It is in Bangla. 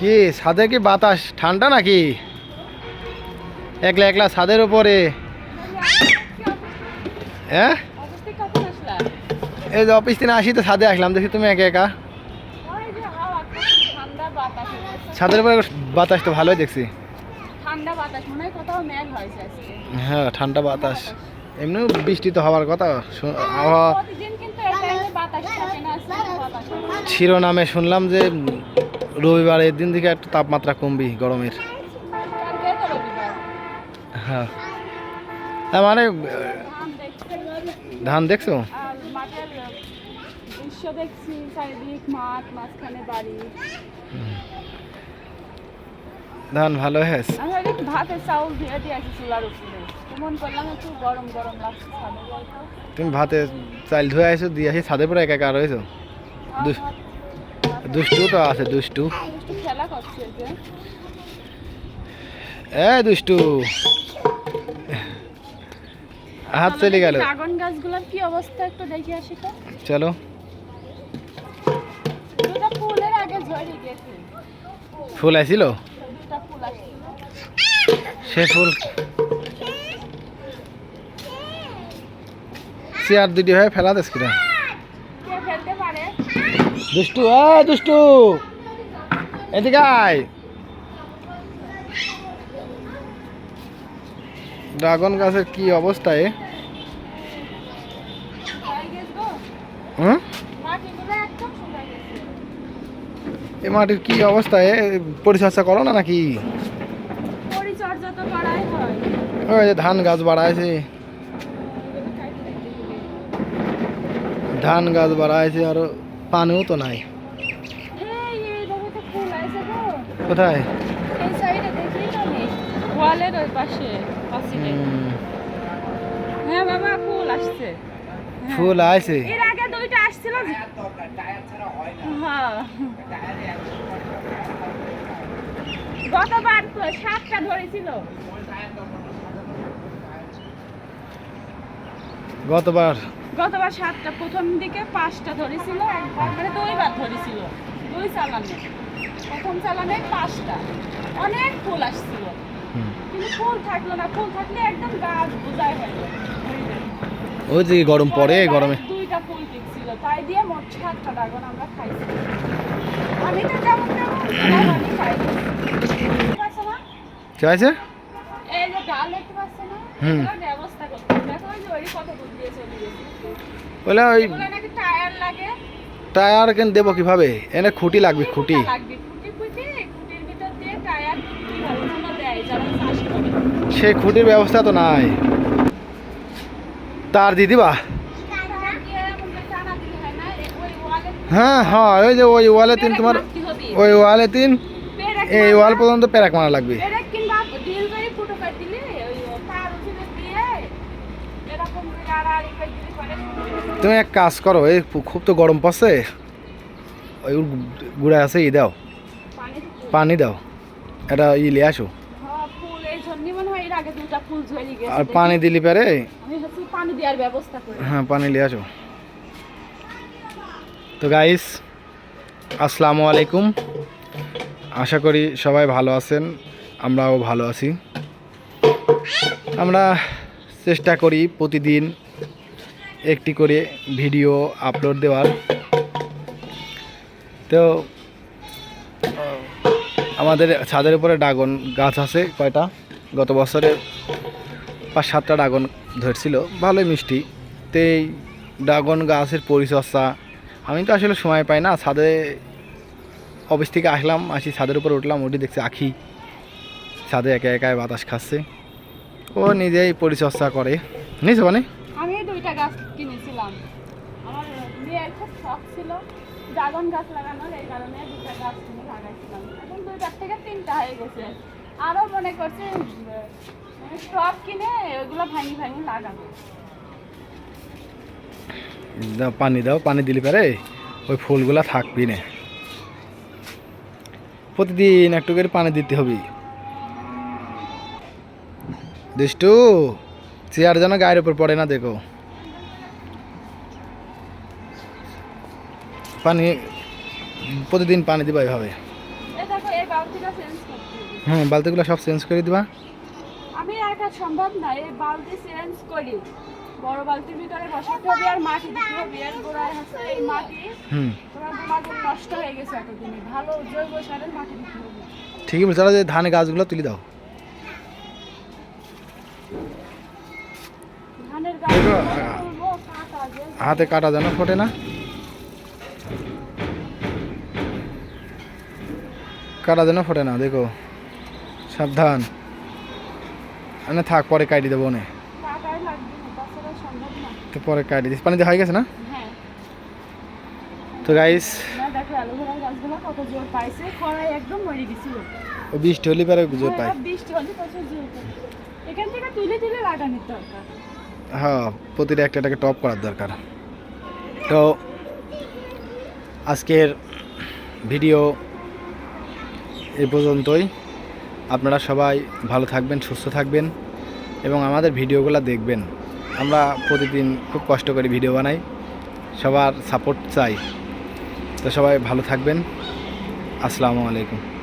কি ছাদে কি বাতাস? ঠান্ডা নাকি? একলা একলা ছাদের উপরে। হ্যাঁ এই যে অফিস থেকে আসি তো ছাদে আসলাম দেখি তুমি একা একা। ছাদের উপরে বাতাস তো ভালোই দেখছি। হয় ঠান্ডা বাতাস। এমনিও বৃষ্টি তো হওয়ার কথা আবহাওয়া। শিরোনামে শুনলাম যে রবিবারের দিন থেকে একটু তাপমাত্রা কমবি গরমের। রবিবার হ্যাঁ মানে ধান দেখছ? ধান ভালো ছাদে তুমি ভাতে চাল ধুয়ে আসো দিয়ে আসি ছাদের পরে একা একা রয়েছো? দুষ্টু তো আছে দুষ্টু। এ দুষ্টু। হাত চলে গেল। ড্রাগন গাছগুলোর কি অবস্থা একটু দেখে আসি তো? চলো। দুটা ফুলের আগে ঝরে গেছে। ফুল ফুল সে ফুল চেয়ার দুটি হয়ে ফেলা দেশ কিনা? দুষ্টু, এ দুষ্টু। এদিকে আয়। ড্রাগন গাছের কি অবস্থা এ? শুকায় গেছে গো হুম? এ মাটির কি অবস্থা এ? পরিচর্যা করো না নাকি? ওই যে ধান গাছ বাড়াইছে। ধান গাছ বাড়াইছে আর। পানিও তো নাই। আছে কোথায়? ওয়ালের ওই পাশে হ্যাঁ বাবা ফুল আসছে। হ্যাঁ। ফুল আছে এর আগে দুইটা আসছিল হ্যাঁ গতবার তো সাতটা ধরেছিল। গতবার গতবার সাতটা প্রথম দিকে পাঁচটা ধরেছিল একবার মানে দুইবার ধরেছিল। দুই চালানে। প্রথম চালানে পাঁচটা। অনেক ফুল আসছিল। কিন্তু ফুল থাকল না। ফুল থাকলে একদম গাছ বোঝাই যায়। ওই যে গরম পড়ে গরমে। দুইটা ফুল টিকছিল। তাই দিয়ে মোট সাতটা ড্রাগন আমরা খাইছি। আমি তো যেমন তেমন ড্রাগনই খাই পাচ্ছ না কি আছে এই যে ডাল দেখতে পাচ্ছ না? হুম। এগুলোর ব্যবস্থা করতে হবে। দেখো ওই যে ওই কত দূর দিয়ে চলে গেছে বলে ওই টায়ার কেন দেবো কীভাবে? এনে খুঁটি লাগবে খুঁটি খুঁটি। খুঁটির ব্যবস্থা তো নাই। তার দিয়ে ওয়ালে হ্যাঁ হ্যাঁ ওই যে ওই ওয়ালে তিন তোমার ওই ওয়ালে তিন এই ওয়াল পর্যন্ত প্যারাক মারা লাগবে। তুমি এক কাজ করো, এই খুব তো গরম পড়ছে। ওই গুড়া আছে, ই দাও। পানি দাও। এটা ই লিয়ে আসো। আর পানি দিলি পারে? হ্যাঁ পানি লিয়ে আসো। তো গাইস আসসালামু আলাইকুম। আশা করি সবাই ভালো আছেন, আমরাও ভালো আছি। আমরা চেষ্টা করি প্রতিদিন একটি করে ভিডিও আপলোড দেওয়ার। তো, আমাদের ছাদের উপরে ড্রাগন গাছ আছে কয়টা? গত বছরে পাঁচ সাতটা ড্রাগন ধরছিল। ভালোই মিষ্টি। তো এই ড্রাগন গাছের পরিচর্যা, আমি তো আসলে সময় পাই না। ছাদে অফিস থেকে আসলাম, আসি ছাদের উপর উঠলাম, উঠে দেখছি আখি। ছাদে একা একাই বাতাস খাচ্ছে। ও নিজেই পরিচর্যা করে। নিয়েছো মানে আমি দুইটা গাছ কিনেছিলাম। আমার মেয়ের খুব শখ ছিল ড্রাগন গাছ লাগানোর এই কারণে দুইটা গাছ কিনে লাগাইছিলাম। এখন দুইটার থেকে তিনটা হয়ে গেছে। আরও মনে করছে টপ কিনে ওগুলো ভাঙি ভাঙি লাগাবো। পানি দাও পানি দিলি পারে? ওই ফুলগুলা থাকবি না। প্রতিদিন একটু করে পানি দিতে হবে। দুষ্টু চেয়ার যেন গায়ের উপর পড়ে না দেখো। পানি প্রতিদিন পানি দিবা এভাবে। হুম বালতিগুলো সব চেঞ্জ করে দিবা। আমি একা সম্ভব না এই বালতি চেঞ্জ করি। বড় বালতির ভিতরে বসাতে হবে আর মাটি দিতে হবে। এর গোড়ায় আছে এই মাটি। হুম। তোমাদের নষ্ট হয়ে গেছে এতদিনে। ভালো জৈব সারের মাটি দিতে হবে। ঠিকই বলছো তাহলে যে ধানের গাছগুলো তুলে দাও ধানের গাছ দেখো, তুলবো, কাটা যে হাতে কাটা যেন ফোটে না। কাটা যেন ফোটে না দেখো। সাবধান। না থাক পরে কাটি দেবো না তো পরে কাটি দিস। পানি দিয়ে হয়ে গেছে না? হ্যাঁ তো গাইস বৃষ্টি হলে পরে জোর পাই হ্যাঁ, বৃষ্টি হলে। এখান থেকে তুলে তুলে লাগানোর দরকার। হ্যাঁ প্রতিটা একটা একটাকে টপ করার দরকার। তো আজকের ভিডিও এ পর্যন্তই। আপনারা সবাই ভালো থাকবেন, সুস্থ থাকবেন এবং আমাদের ভিডিওগুলো দেখবেন। আমরা প্রতিদিন খুব কষ্ট করে ভিডিও বানাই। সবার সাপোর্ট চাই। তো সবাই ভালো থাকবেন। আসসালামু আলাইকুম।